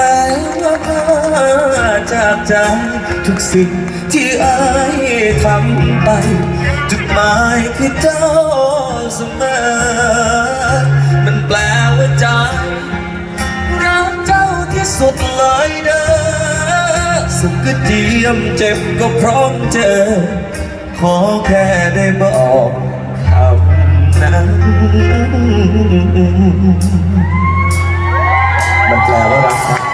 แปลว่าข้าจากใจทุกสิ่งที่อายทำไป จุดหมายคือเจ้าเสมอ มันแปลว่าใจรักเจ้าที่สุดเลยนะสุขก็เทียมเจ็บก็พร้อมเจอ ขอแค่ได้บอกคำนั้น มันแปลว่ารักครับ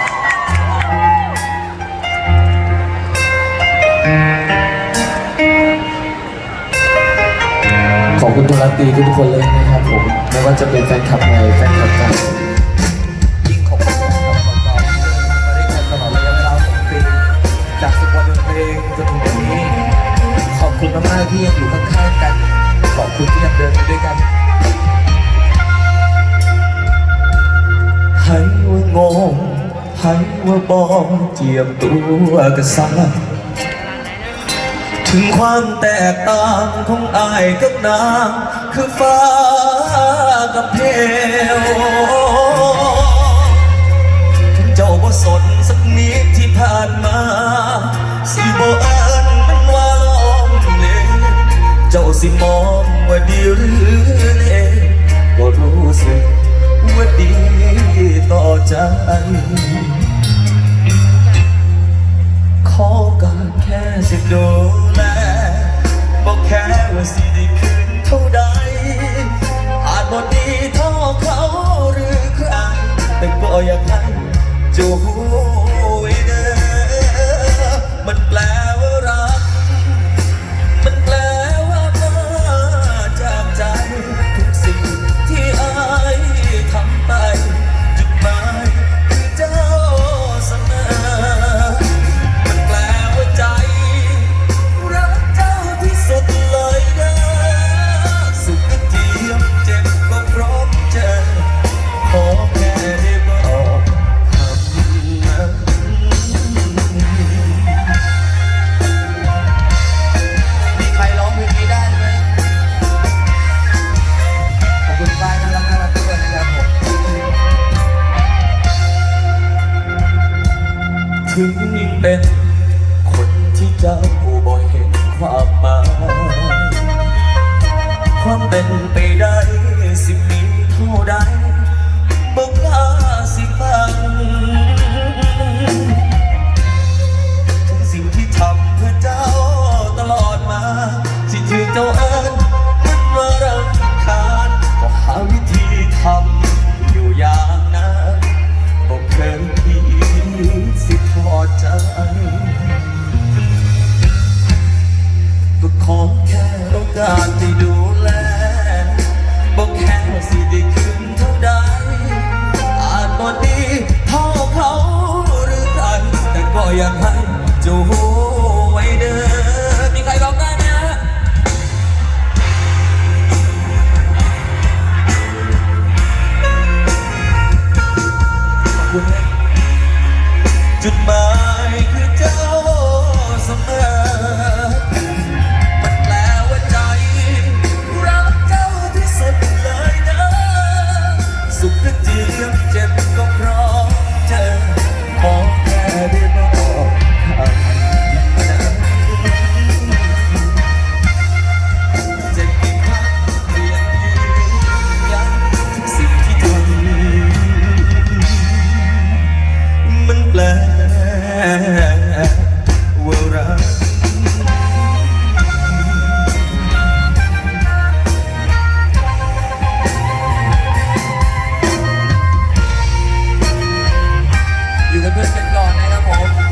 คุณทุกรักดีทุกคนเลยนะครับผมไม่ว่าจะเป็นแฟนคลับในแฟนคลับเก่ายิ่งขอบคุณนะครับขอบคุณมาด้วยกันตลอดระยะเวลาสองปีจากสิบวันดนเพลงจนถึงวันนี้ ขอบคุณมากๆที่ยังอยู่ข้างๆกัน ขอบคุณที่ยังเดินไปด้วยกันให้ว่างงให้ว่าบองเจียมตัวกระซา ถึงความแตกต่างของอายกับนางคือฟ้ากับเพวถึงเจ้าบ่สนสักนิดที่ผ่านมา สิบ่เอิญมันว่าลองเลเจ้าสิมองว่าดีหรือเลวก็รู้สึกว่าดีต่อใจ แค่สิบดอลลบอกแค่ว่าสิได้คืนเท่าใดอาจบ่ดีเท่าเขาหรือใครแต่ก็อยากให้จู ถึงยิ่งเป็นคนที่เจ้าบ่เห็นความหมายความเป็นไปได้ จุดหมายคือเจ้าเสมอ อยู่เป็นเพื่อนกันก่อนนะครับผม